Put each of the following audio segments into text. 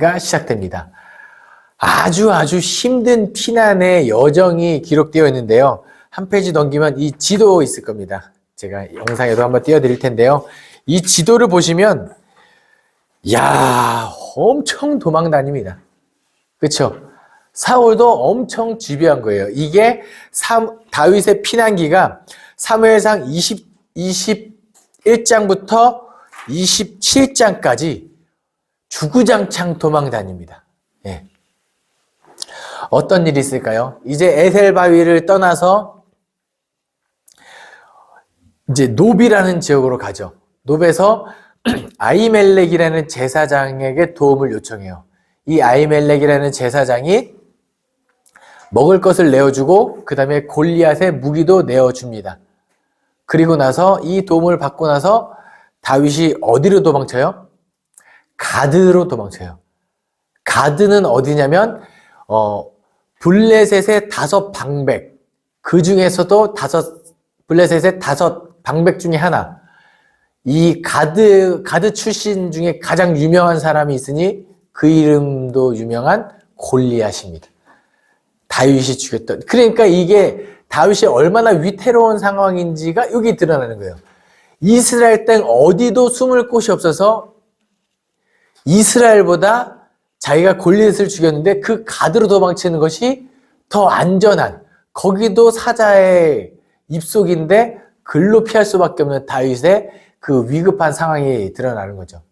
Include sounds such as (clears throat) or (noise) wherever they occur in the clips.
가 시작됩니다. 아주 아주 힘든 피난의 여정이 기록되어 있는데요. 한 페이지 넘기면 이 지도 있을 겁니다. 제가 영상에도 한번 띄워드릴 텐데요. 이 지도를 보시면, 야 엄청 도망 다닙니다. 그쵸? 사울도 엄청 집요한 거예요. 이게 삼- 다윗의 피난기가 사무엘상 20, 21장부터 27장까지 주구장창 도망 다닙니다. 예. 어떤 일이 있을까요? 이제 에셀 바위를 떠나서 이제 노비라는 지역으로 가죠. 노베서 (clears throat) 아이멜렉이라는 제사장에게 도움을 요청해요. 이 아이멜렉이라는 제사장이 먹을 것을 내어주고 그 다음에 골리앗의 무기도 내어줍니다. 그리고 나서 이 도움을 받고 나서 다윗이 어디로 도망쳐요? 가드로 도망쳐요. 가드는 어디냐면 어 블레셋의 다섯 방백 그 중에서도 다섯 블레셋의 다섯 방백 중에 하나 이 가드 가드 출신 중에 가장 유명한 사람이 있으니 그 이름도 유명한 골리앗입니다. 다윗이 죽였던 그러니까 이게 다윗이 얼마나 위태로운 상황인지가 여기 드러나는 거예요. 이스라엘 땅 어디도 숨을 곳이 없어서 이스라엘보다 자기가 골리앗을 죽였는데 그 가드로 도망치는 것이 더 안전한 거기도 사자의 입속인데 글로 피할 수밖에 없는 다윗의 그 위급한 상황이 드러나는 거죠.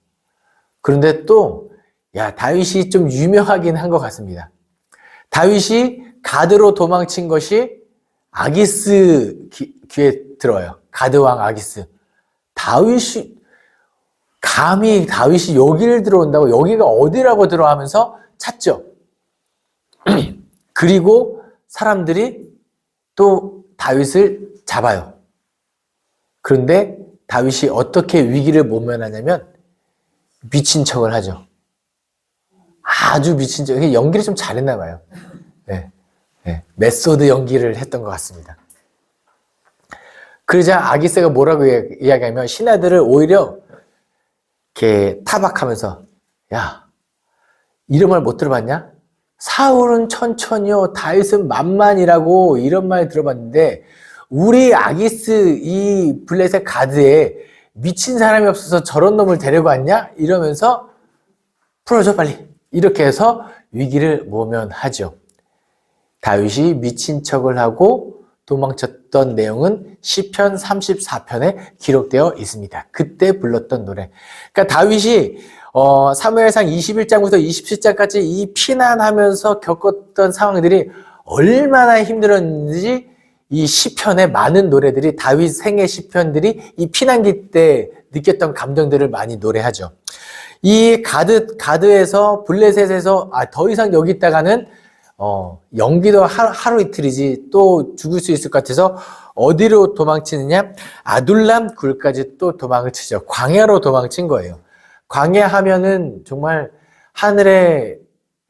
그런데 또, 야, 다윗이 좀 유명하긴 한 것 같습니다. 다윗이 가드로 도망친 것이 아기스 귀, 귀에 들어요. 가드왕 아기스. 다윗이, 감히 다윗이 여기를 들어온다고 여기가 어디라고 들어하면서 찾죠. (clears throat) 그리고 사람들이 또 다윗을 잡아요. 그런데 다윗이 어떻게 위기를 모면하냐면 미친 척을 하죠. 아주 미친 척. 연기를 좀 잘했나 봐요. 네. 네. 메소드 연기를 했던 것 같습니다. 그러자 아기스가 뭐라고 이야기하면 신하들을 오히려 이렇게 타박하면서 야 이런 말 못 들어봤냐? 사울은 천천히요 다윗은 만만이라고 이런 말 들어봤는데 우리 아기스 이 블레셋 가드에 미친 사람이 없어서 저런 놈을 데리고 왔냐? 이러면서 풀어줘 빨리 이렇게 해서 위기를 모면하죠. 다윗이 미친 척을 하고 도망쳤던 내용은 시편 34편에 기록되어 있습니다. 그때 불렀던 노래. 그러니까 다윗이 어, 사무엘상 21장부터 27장까지 이 피난하면서 겪었던 상황들이 얼마나 힘들었는지 이 시편의 많은 노래들이 다윗 생애 시편들이 이 피난기 때 느꼈던 감정들을 많이 노래하죠. 이 가드 가드에서 블레셋에서 아, 더 이상 여기 있다가는 어, 연기도 하루, 하루 이틀이지 또 죽을 수 있을 것 같아서 어디로 도망치느냐? 아둘람 굴까지 또 도망을 치죠. 광야로 도망친 거예요. 광야 하면은 정말 하늘에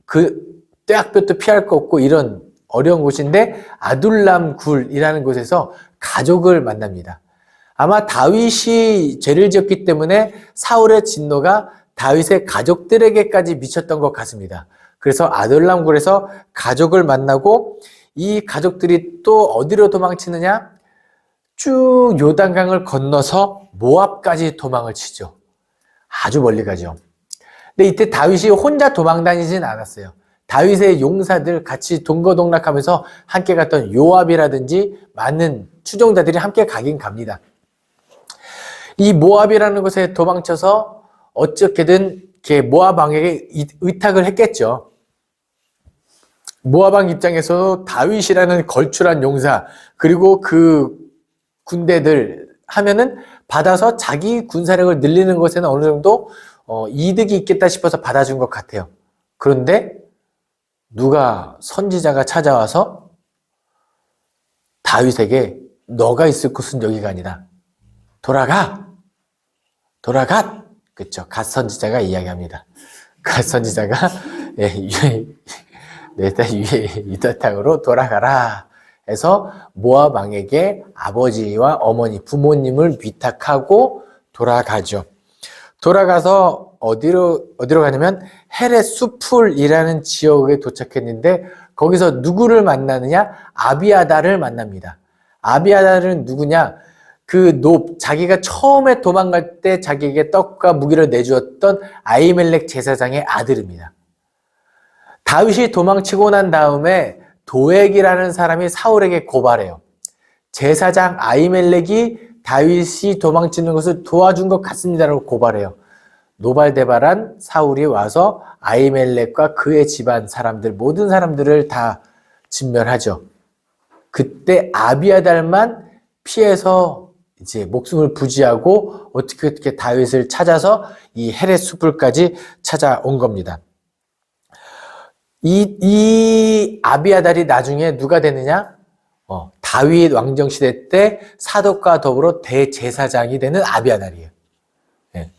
그 떼약볕도 피할 거 없고 이런 어려운 곳인데 아둘람 굴이라는 곳에서 가족을 만납니다. 아마 다윗이 죄를 지었기 때문에 사울의 진노가 다윗의 가족들에게까지 미쳤던 것 같습니다. 그래서 아둘람굴에서 가족을 만나고 이 가족들이 또 어디로 도망치느냐? 쭉 요단강을 건너서 모압까지 도망을 치죠. 아주 멀리 가죠. 근데 이때 다윗이 혼자 도망 다니진 않았어요. 다윗의 용사들 같이 동거동락하면서 함께 갔던 요압이라든지 많은 추종자들이 함께 가긴 갑니다. 이 모압이라는 곳에 도망쳐서 어떻게든 모압 왕에게 의탁을 했겠죠. 왕 입장에서 다윗이라는 걸출한 용사 그리고 그 군대들 하면은 받아서 자기 군사력을 늘리는 것에는 어느 정도 어, 이득이 있겠다 싶어서 받아준 것 같아요. 그런데 누가 선지자가 찾아와서 다윗에게 너가 있을 곳은 여기가 아니다. 돌아가. 돌아가. 그렇죠. 갓 선지자가 이야기합니다. 갓 선지자가 (laughs) 예, 내딸 위에 유다탕으로 돌아가라. 해서 모압 왕에게 아버지와 어머니, 부모님을 위탁하고 돌아가죠. 돌아가서 어디로 어디로 가냐면 헤레 수풀이라는 지역에 도착했는데 거기서 누구를 만나느냐? 아비아다를 만납니다. 아비아다는 누구냐? 그 노, 자기가 처음에 도망갈 때 자기에게 떡과 무기를 내주었던 아이멜렉 제사장의 아들입니다. 다윗이 도망치고 난 다음에 도액이라는 사람이 사울에게 고발해요. 제사장 아이멜렉이 다윗이 도망치는 것을 도와준 것 같습니다라고 고발해요. 노발대발한 사울이 와서 아이멜렉과 그의 집안 사람들 모든 사람들을 다 진멸하죠. 그때 아비아달만 피해서 이제 목숨을 부지하고 어떻게 어떻게 다윗을 찾아서 이 헤렛 숲을까지 찾아온 겁니다. 이, 이 아비아달이 나중에 누가 되느냐? 어, 다윗 왕정 시대 때 사독과 더불어 대제사장이 되는 아비아달이에요. 예.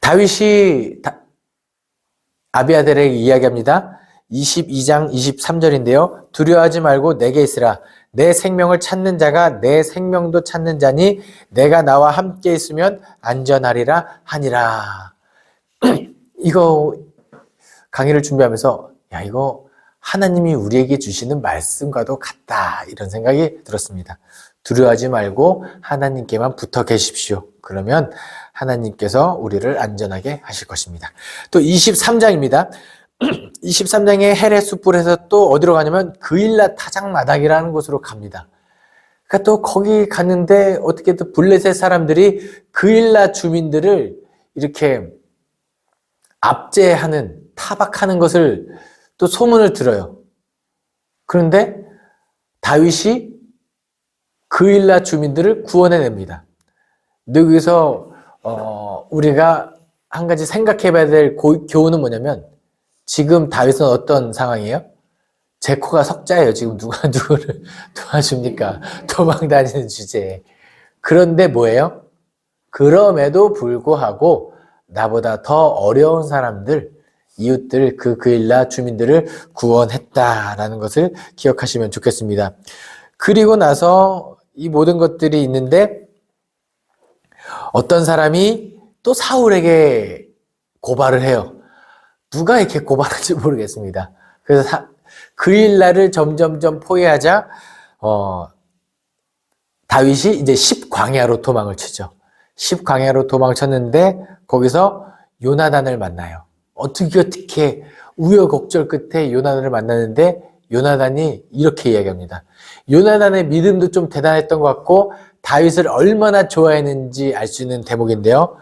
다윗이 다, 아비아달에게 이야기합니다. 22장 23절인데요. 두려워하지 말고 내게 있으라. 내 생명을 찾는 자가 내 생명도 찾는 자니 내가 나와 함께 있으면 안전하리라 하니라. (clears throat) 이거 강의를 준비하면서 야 이거 하나님이 우리에게 주시는 말씀과도 같다 이런 생각이 들었습니다. 두려워하지 말고 하나님께만 붙어 계십시오. 그러면 하나님께서 우리를 안전하게 하실 것입니다. 또 23장입니다. 23장의 헤레 숲불에서 또 어디로 가냐면 그일라 타작 마당이라는 곳으로 갑니다. 그러니까 또 거기 갔는데 어떻게 또 블레셋 사람들이 그일라 주민들을 이렇게 압제하는 타박하는 것을 또 소문을 들어요. 그런데 다윗이 그일라 주민들을 구원해냅니다. 여기서 어, 우리가 한 가지 생각해봐야 될 고, 교훈은 뭐냐면 지금 다윗은 어떤 상황이에요? 제 코가 석자예요. 지금 누가 (laughs) 누구를 도와줍니까? (laughs) 도망 다니는 주제에. 그런데 뭐예요? 그럼에도 불구하고 나보다 더 어려운 사람들, 이웃들, 그 그일라 주민들을 구원했다라는 것을 기억하시면 좋겠습니다. 그리고 나서 이 모든 것들이 있는데 어떤 사람이 또 사울에게 고발을 해요. 누가 이렇게 고발할지 모르겠습니다. 그래서 사, 그일라를 점점점 포위하자 어, 다윗이 이제 10광야로 도망을 치죠. 10광야로 도망쳤는데 거기서 요나단을 만나요. 어떻게 어떻게 우여곡절 끝에 요나단을 만나는데 요나단이 이렇게 이야기합니다. 요나단의 믿음도 좀 대단했던 것 같고 다윗을 얼마나 좋아했는지 알 수 있는 대목인데요.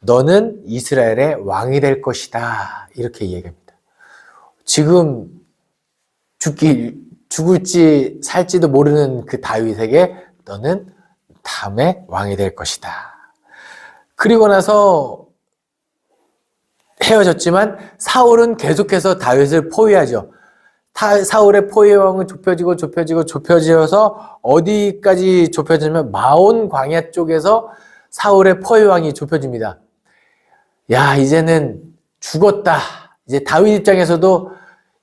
너는 이스라엘의 왕이 될 것이다. 이렇게 이야기합니다. 지금 죽기 죽을지 살지도 모르는 그 다윗에게 너는 다음에 왕이 될 것이다. 그리고 나서 헤어졌지만 사울은 계속해서 다윗을 포위하죠. 사울의 포위왕은 좁혀지고 좁혀지고 좁혀져서 어디까지 좁혀지면 마온 광야 쪽에서 사울의 포위왕이 좁혀집니다. 야 이제는 죽었다. 이제 다윗 입장에서도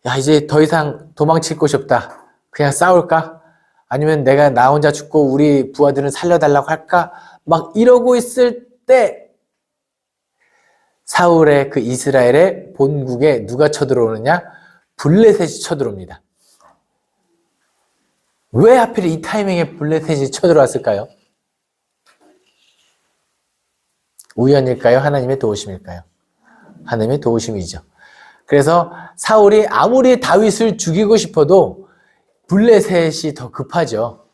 야 이제 더 이상 도망칠 곳이 없다. 그냥 싸울까? 아니면 내가 나 혼자 죽고 우리 부하들은 살려달라고 할까? 막 이러고 있을 때 사울의 그 이스라엘의 본국에 누가 쳐들어오느냐? 블레셋이 쳐들어옵니다. 왜 하필 이 타이밍에 블레셋이 쳐들어왔을까요? 우연일까요? 하나님의 도우심일까요? 하나님의 도우심이죠. 그래서 사울이 아무리 다윗을 죽이고 싶어도 블레셋이 더 급하죠.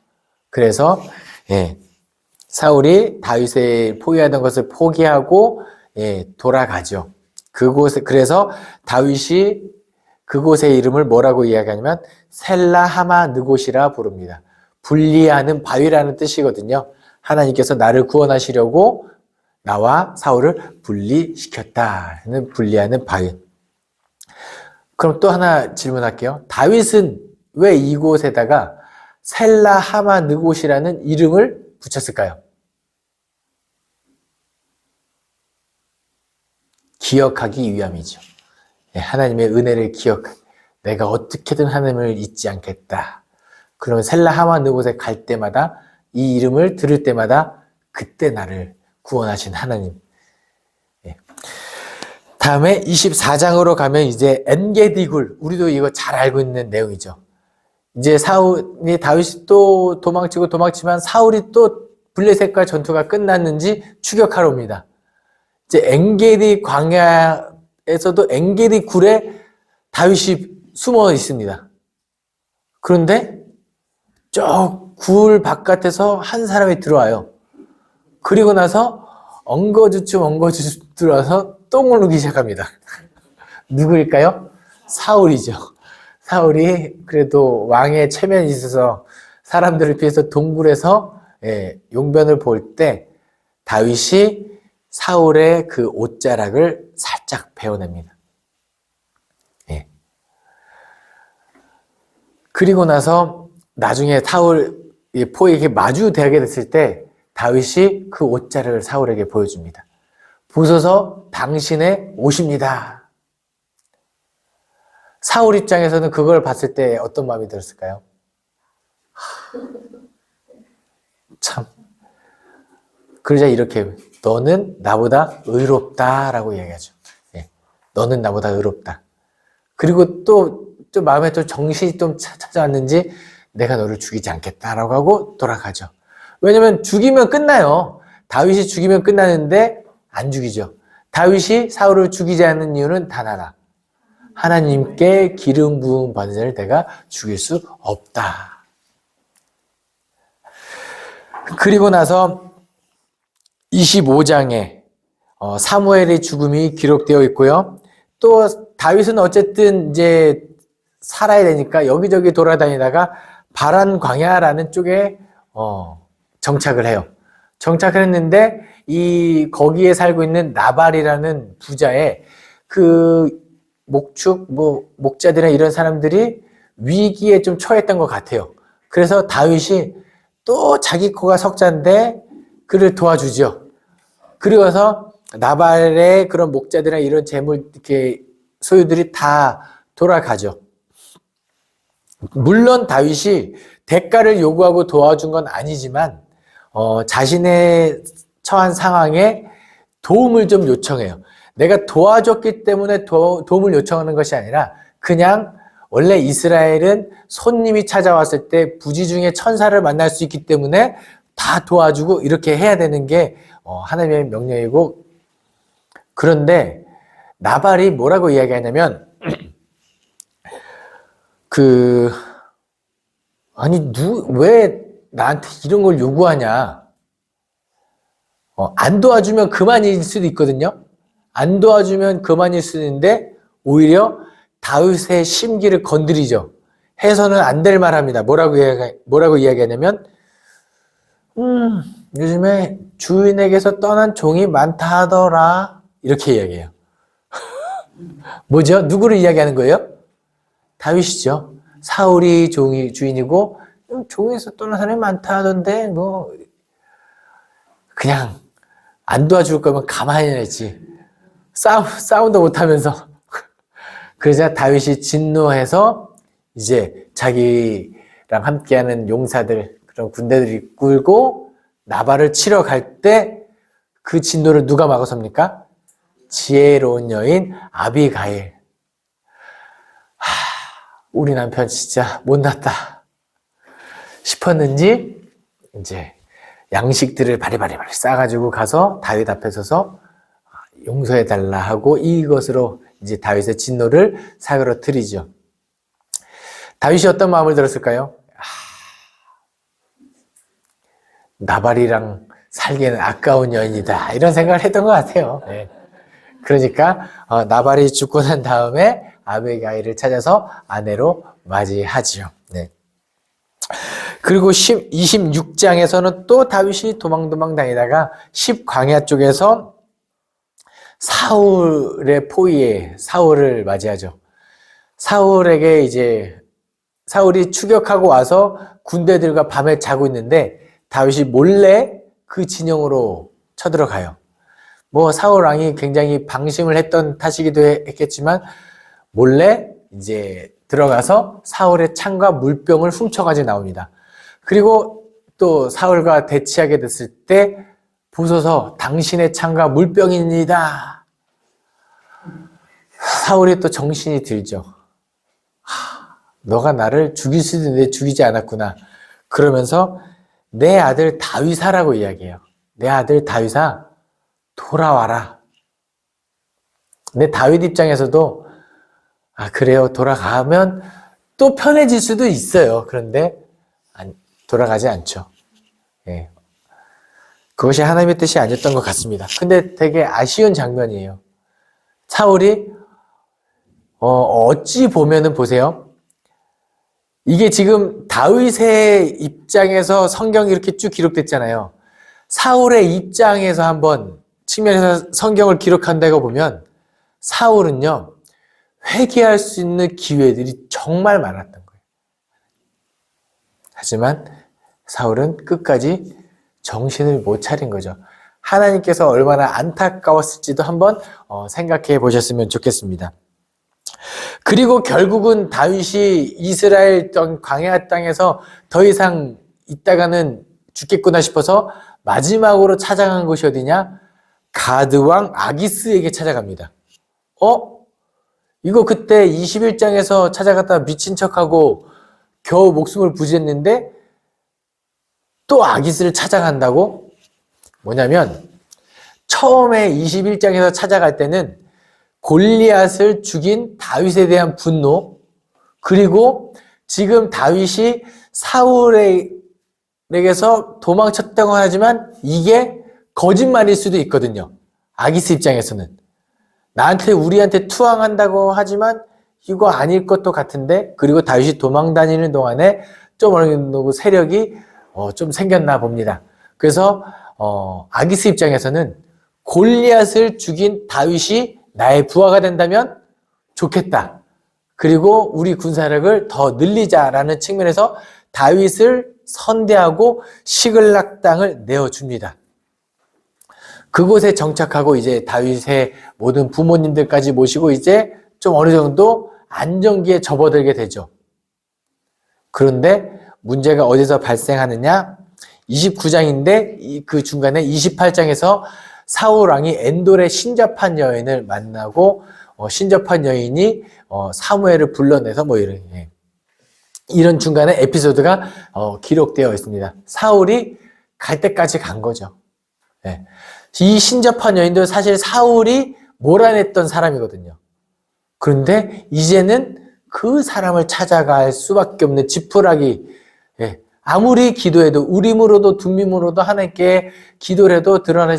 그래서 예, 사울이 다윗의 포기하던 것을 포기하고 예, 돌아가죠. 그곳에 그래서 다윗이 그곳의 이름을 뭐라고 이야기하냐면 셀라하마 느곳이라 부릅니다. 분리하는 바위라는 뜻이거든요. 하나님께서 나를 구원하시려고 나와 사울을 분리시켰다는 분리하는 바위. 그럼 또 하나 질문할게요. 다윗은 왜 이곳에다가 셀라하마 느곳이라는 이름을 붙였을까요? 기억하기 위함이죠. 예, 하나님의 은혜를 기억, 내가 어떻게든 하나님을 잊지 않겠다. 그러면 셀라하마 느곳에 갈 때마다 이 이름을 들을 때마다 그때 나를 구원하신 하나님, 다음에 24장으로 가면 이제 엔게디굴 우리도 이거 잘 알고 있는 내용이죠. 이제 사울이 다윗이 또 도망치고 도망치면 사울이 또 블레셋과 전투가 끝났는지 추격하러 옵니다. 이제 엔게디 광야에서도 엔게디 굴에 다윗이 숨어 있습니다. 그런데 저 굴 바깥에서 한 사람이 들어와요. 그리고 나서 엉거주춤 엉거주춤 들어와서 똥을 누기 시작합니다. (laughs) 누구일까요? 사울이죠. 사울이 그래도 왕의 체면이 있어서 사람들을 피해서 동굴에서 예, 용변을 볼 때 다윗이 사울의 그 옷자락을 살짝 베어냅니다. 예. 그리고 나서 나중에 사울 이 포에게 마주대하게 됐을 때 다윗이 그 옷자락을 사울에게 보여줍니다. 보소서 당신의 옷입니다. 사울 입장에서는 그걸 봤을 때 어떤 마음이 들었을까요? 참. 그러자 이렇게 너는 나보다 의롭다라고 이야기하죠. 예. 너는 나보다 의롭다. 그리고 또, 또 마음에 또 정신이 좀 차- 찾아왔는지 내가 너를 죽이지 않겠다라고 하고 돌아가죠. 왜냐면 죽이면 끝나요. 다윗이 죽이면 끝나는데 안 죽이죠. 다윗이 사울을 죽이지 않는 이유는 단 하나. 하나님께 기름 부음 받은 자를 내가 죽일 수 없다. 그리고 나서 25장에 어, 사무엘의 죽음이 기록되어 있고요. 또 다윗은 어쨌든 이제 살아야 되니까 여기저기 돌아다니다가 바란 광야라는 쪽에 어, 정착을 해요. 정착을 했는데 이 거기에 살고 있는 나발이라는 부자의 그 목축 뭐 목자들이나 이런 사람들이 위기에 좀 처했던 것 같아요. 그래서 다윗이 또 자기 코가 석자인데 그를 도와주죠. 그리고서 나발의 그런 목자들이나 이런 재물 이렇게 소유들이 다 돌아가죠. 물론 다윗이 대가를 요구하고 도와준 건 아니지만 어, 자신의 처한 상황에 도움을 좀 요청해요. 내가 도와줬기 때문에 도, 도움을 요청하는 것이 아니라 그냥 원래 이스라엘은 손님이 찾아왔을 때 부지 중에 천사를 만날 수 있기 때문에 다 도와주고 이렇게 해야 되는 게 어, 하나님의 명령이고 그런데 나발이 뭐라고 이야기하냐면 (clears throat) 그 아니 누 왜 나한테 이런 걸 요구하냐? 어, 안 도와주면 그만일 수도 있거든요. 안 도와주면 그만일 수도 있는데 오히려 다윗의 심기를 건드리죠. 해서는 안 될 말합니다. 뭐라고 이야기 뭐라고 이야기하냐면 음, 요즘에 주인에게서 떠난 종이 많다 하더라. 이렇게 이야기해요. (laughs) 뭐죠? 누구를 이야기하는 거예요? 다윗이죠. 사울이 종이 주인이고 음, 종에서 떠난 사람이 많다 하던데 뭐 그냥 안 도와줄 거면 가만히 있지. 싸우 싸움도 못 하면서 (laughs) 그러자 다윗이 진노해서 이제 자기랑 함께하는 용사들 그런 군대들이 끌고 나발을 치러 갈 때 그 진노를 누가 막아섭니까? 지혜로운 여인 아비가일. 하, 우리 남편 진짜 못났다 싶었는지 이제 양식들을 바리바리바리 싸가지고 가서 다윗 앞에 서서 용서해 달라 하고 이것으로 이제 다윗의 진노를 사그러뜨리죠. 다윗이 어떤 마음을 들었을까요? 아, 나발이랑 살기에는 아까운 여인이다 이런 생각을 했던 것 같아요. 네. 그러니까 어, 나발이 죽고 난 다음에 아베가일을 찾아서 아내로 맞이하지요. 네. 그리고 10, 26장에서는 또 다윗이 도망도망 다니다가 10 광야 쪽에서 사울의 포위에 사울을 맞이하죠. 사울에게 이제 사울이 추격하고 와서 군대들과 밤에 자고 있는데 다윗이 몰래 그 진영으로 쳐들어가요. 뭐 사울 왕이 굉장히 방심을 했던 탓이기도 했겠지만 몰래 이제 들어가서 사울의 창과 물병을 훔쳐가지 나옵니다. 그리고 또 사울과 대치하게 됐을 때 보소서 당신의 창과 물병입니다. 사울이 또 정신이 들죠. 하, 너가 나를 죽일 수도 있는데 죽이지 않았구나. 그러면서 내 아들 다윗아라고 이야기해요. 내 아들 다윗아 돌아와라. 내 다윗 입장에서도 아 그래요 돌아가면 또 편해질 수도 있어요. 그런데 안- 돌아가지 않죠. 예. 그것이 하나님의 뜻이 아니었던 것 같습니다. 근데 되게 아쉬운 장면이에요. 사울이 어, 어찌 보면은 보세요. 이게 지금 다윗의 입장에서 성경이 이렇게 쭉 기록됐잖아요. 사울의 입장에서 한번 측면에서 성경을 기록한다고 보면 사울은요, 회개할 수 있는 기회들이 정말 많았던 거예요. 하지만 사울은 끝까지 정신을 못 차린 거죠. 하나님께서 얼마나 안타까웠을지도 한번 어, 생각해 보셨으면 좋겠습니다. 그리고 결국은 다윗이 이스라엘 땅 광야 땅에서 더 이상 있다가는 죽겠구나 싶어서 마지막으로 찾아간 곳이 어디냐? 가드 왕 아기스에게 찾아갑니다. 어? 이거 그때 21장에서 찾아갔다 미친 척하고 겨우 목숨을 부지했는데 또 아기스를 찾아간다고? 뭐냐면 처음에 21장에서 찾아갈 때는 골리앗을 죽인 다윗에 대한 분노 그리고 지금 다윗이 사울에게서 도망쳤다고 하지만 이게 거짓말일 수도 있거든요. 아기스 입장에서는 나한테 우리한테 투항한다고 하지만 이거 아닐 것도 같은데 그리고 다윗이 도망 다니는 동안에 좀 어느 정도 세력이 어, 좀 생겼나 봅니다. 그래서 어, 아기스 입장에서는 골리앗을 죽인 다윗이 나의 부하가 된다면 좋겠다. 그리고 우리 군사력을 더 늘리자라는 측면에서 다윗을 선대하고 시글락 땅을 내어줍니다. 그곳에 정착하고 이제 다윗의 모든 부모님들까지 모시고 이제 좀 어느 정도 안정기에 접어들게 되죠. 그런데 문제가 어디서 발생하느냐? 29장인데 그 중간에 28장에서 사울 왕이 엔돌의 신접한 여인을 만나고 어, 신접한 여인이 어, 사무엘을 불러내서 뭐 이런 예. 이런 중간에 에피소드가 어, 기록되어 있습니다. 사울이 갈 때까지 간 거죠. 예. 이 신접한 여인도 사실 사울이 몰아냈던 사람이거든요. 그런데 이제는 그 사람을 찾아갈 수밖에 없는 지푸라기. 예. 아무리 기도해도 우림으로도 둠밈으로도 하나님께 기도를 해도 드러나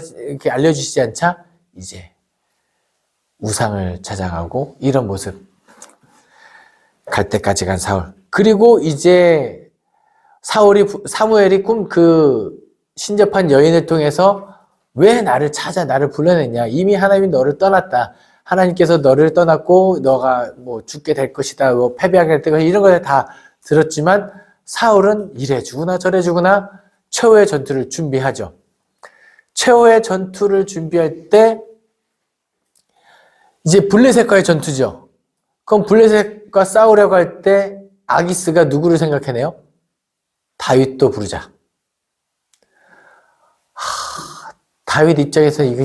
알려주시지 않자 이제 우상을 찾아가고 이런 모습 갈 때까지 간 사울. 그리고 이제 사울이 사무엘이 꿈 그 신접한 여인을 통해서 왜 나를 찾아 나를 불러냈냐? 이미 하나님이 너를 떠났다. 하나님께서 너를 떠났고 너가 뭐 죽게 될 것이다. 뭐 패배하게 될 것이다. 이런 걸 다 들었지만 사울은 이래 주구나 저래 주구나 최후의 전투를 준비하죠. 최후의 전투를 준비할 때 이제 블레셋과의 전투죠. 그럼 블레셋과 싸우려고 할 때 아기스가 누구를 생각해내요? 다윗도 부르자. 하, 다윗 입장에서 이거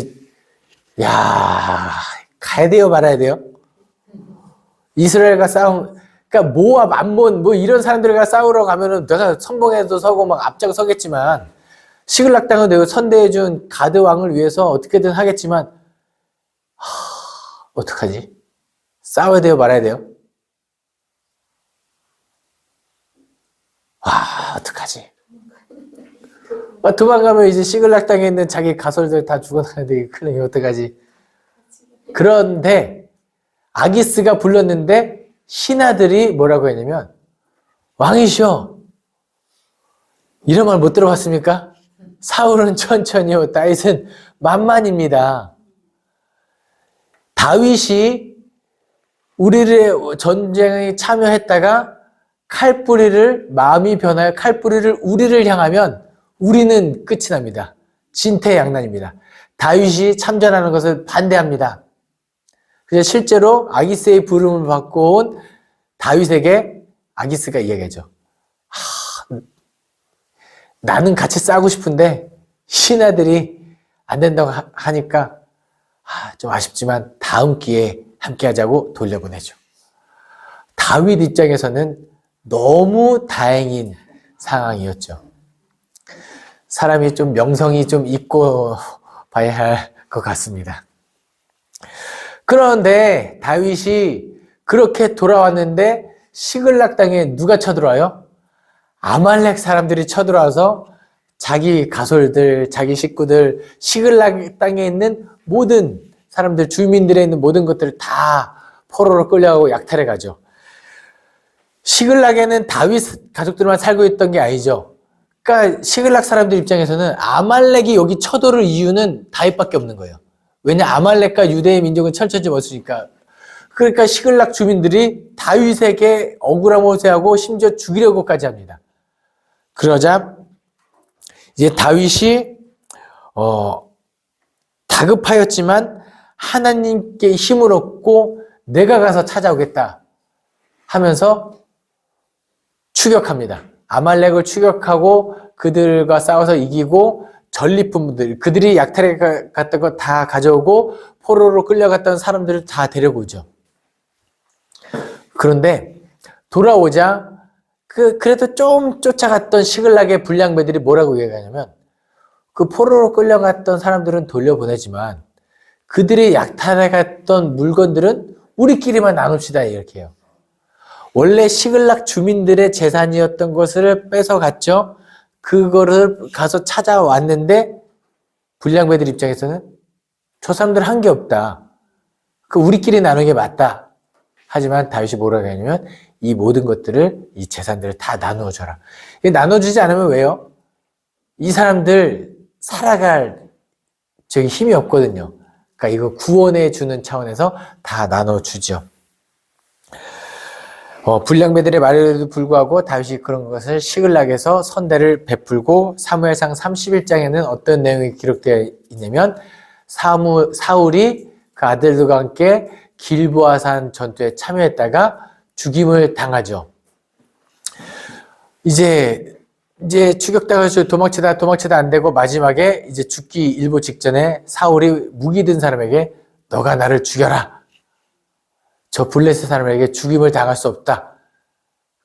야 가야 돼요 말아야 돼요? 이스라엘과 싸움 그러니까 모압, 암몬 뭐 이런 사람들과 싸우러 가면은 내가 선봉에도 서고 막 앞장 서겠지만 시글락 땅을 내가 선대해 준 가드 왕을 위해서 어떻게든 하겠지만 하, 어떡하지? 싸워야 돼요 말아야 돼요? 와 어떡하지? 아, 도망가면 이제 시글락 땅에 있는 자기 가솔들 다 죽어나는데 큰일 어떡하지? 그런데 아기스가 불렀는데 신하들이 뭐라고 했냐면 왕이시여 이런 말 못 들어봤습니까? 사울은 천천히요 다윗은 만만입니다. 다윗이 우리를 전쟁에 참여했다가 칼뿌리를 마음이 변하여 칼뿌리를 우리를 향하면 우리는 끝이 납니다. 진퇴양난입니다. 다윗이 참전하는 것을 반대합니다. 그래서 실제로 아기스의 부름을 받고 온 다윗에게 아기스가 이야기하죠. 하, 나는 같이 싸우고 싶은데 신하들이 안 된다고 하- 하니까 아, 좀 아쉽지만 다음 기회에 함께 하자고 돌려보내죠. 다윗 입장에서는 너무 다행인 상황이었죠. 사람이 좀 명성이 좀 있고 봐야 할 것 같습니다. 그런데 다윗이 그렇게 돌아왔는데 시글락 땅에 누가 쳐들어와요? 아말렉 사람들이 쳐들어와서 자기 가솔들, 자기 식구들, 시글락 땅에 있는 모든 사람들, 주민들에 있는 모든 것들을 다 포로로 끌려가고 약탈해 가죠. 시글락에는 다윗 가족들만 살고 있던 게 아니죠. 그러니까 시글락 사람들 입장에서는 아말렉이 여기 쳐들을 이유는 다윗밖에 없는 거예요. 왜냐 아말렉과 유대의 민족은 철저히 멀으니까. 그러니까 시글락 주민들이 다윗에게 억울함 호소하고 심지어 죽이려고까지 합니다. 그러자 이제 다윗이 어 다급하였지만 하나님께 힘을 얻고 내가 가서 찾아오겠다 하면서 추격합니다. 아말렉을 추격하고 그들과 싸워서 이기고 전리품들 그들이 약탈에 가- 갔던 거 다 가져오고 포로로 끌려갔던 사람들을 다 데려오죠. 그런데 돌아오자 그 그래도 좀 쫓아갔던 시글락의 불량배들이 뭐라고 얘기하냐면 그 포로로 끌려갔던 사람들은 돌려보내지만 그들이 약탈해 갔던 물건들은 우리끼리만 나눕시다 이렇게 해요. 원래 시글락 주민들의 재산이었던 것을 뺏어갔죠. 그거를 가서 찾아왔는데 불량배들 입장에서는 저 사람들 한 게 없다. 그 우리끼리 나누는 게 맞다. 하지만 다윗이 뭐라고 하냐면 이 모든 것들을 이 재산들을 다 나누어 줘라. 이게 나눠 주지 않으면 왜요? 이 사람들 살아갈 저기 힘이 없거든요. 그러니까 이거 구원해 주는 차원에서 다 나눠 주죠. 어, 불량배들의 말에도 불구하고 다윗이 그런 것을 시글락에서 선대를 베풀고 사무엘상 31장에는 어떤 내용이 기록되어 있냐면 사무, 사울이 그 아들들과 함께 길보아산 전투에 참여했다가 죽임을 당하죠. 이제 이제 추격당해서 도망치다 도망치다 안 되고 마지막에 이제 죽기 일보 직전에 사울이 무기 든 사람에게 너가 나를 죽여라. 저 블레셋 사람에게 죽임을 당할 수 없다.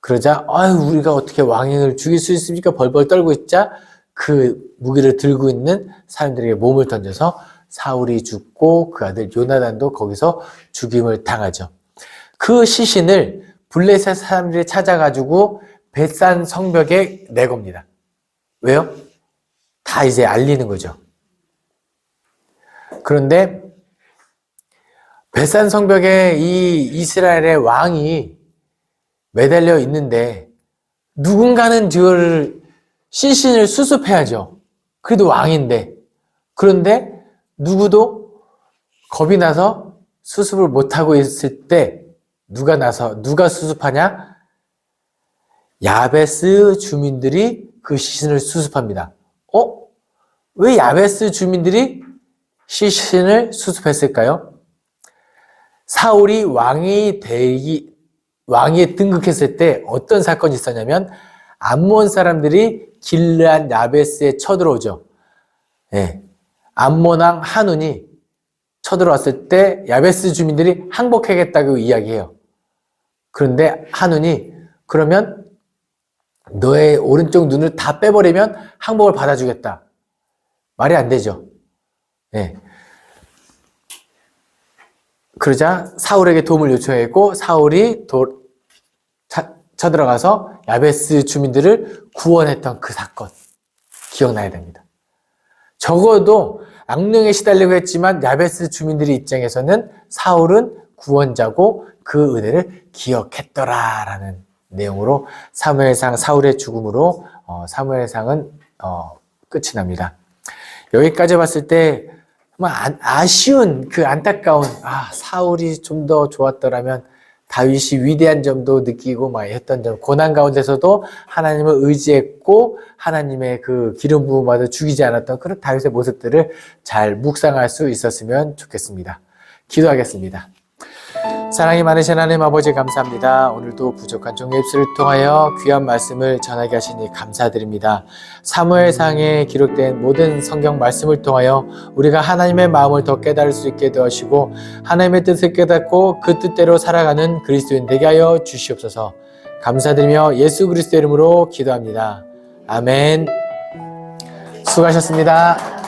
그러자 아유 우리가 어떻게 왕을 죽일 수 있습니까? 벌벌 떨고 있자 그 무기를 들고 있는 사람들에게 몸을 던져서 사울이 죽고 그 아들 요나단도 거기서 죽임을 당하죠. 그 시신을 블레셋 사람들이 찾아가지고 벳산 성벽에 내겁니다. 왜요? 다 이제 알리는 거죠. 그런데 벳산 성벽에 이 이스라엘의 왕이 매달려 있는데 누군가는 저를 시신을 수습해야죠. 그래도 왕인데. 그런데 누구도 겁이 나서 수습을 못하고 있을 때 누가 나서 누가 수습하냐? 야베스 주민들이 그 시신을 수습합니다. 어? 왜 야베스 주민들이 시신을 수습했을까요? 사울이 왕이 되기 왕위에 등극했을 때 어떤 사건이 있었냐면 암몬 사람들이 길르한 야베스에 쳐들어오죠. 예. 암몬 왕 한운이 쳐들어왔을 때 야베스 주민들이 항복하겠다고 이야기해요. 그런데 한운이 그러면 너의 오른쪽 눈을 다 빼버리면 항복을 받아주겠다. 말이 안 되죠. 예. 그러자 사울에게 도움을 요청했고 사울이 도, 차, 쳐들어가서 야베스 주민들을 구원했던 그 사건 기억나야 됩니다. 적어도 악령에 시달리고 했지만 야베스 주민들의 입장에서는 사울은 구원자고 그 은혜를 기억했더라라는 내용으로 사무엘상 사울의 죽음으로 어, 사무엘상은 어, 끝이 납니다. 여기까지 봤을 때 정말 안- 아쉬운 그 안타까운 아 사울이 좀 더 좋았더라면 다윗이 위대한 점도 느끼고 막 했던 점 고난 가운데서도 하나님을 의지했고 하나님의 그 기름 부음마다 죽이지 않았던 그런 다윗의 모습들을 잘 묵상할 수 있었으면 좋겠습니다. 기도하겠습니다. 사랑이 많으신 하나님 아버지 감사합니다. 오늘도 부족한 종의 입술을 통하여 귀한 말씀을 전하게 하시니 감사드립니다. 사무엘상에 기록된 모든 성경 말씀을 통하여 우리가 하나님의 마음을 더 깨달을 수 있게 도와주시고 하나님의 뜻을 깨닫고 그 뜻대로 살아가는 그리스도인 되게 하여 주시옵소서. 감사드리며 예수 그리스도 이름으로 기도합니다. 아멘. 수고하셨습니다.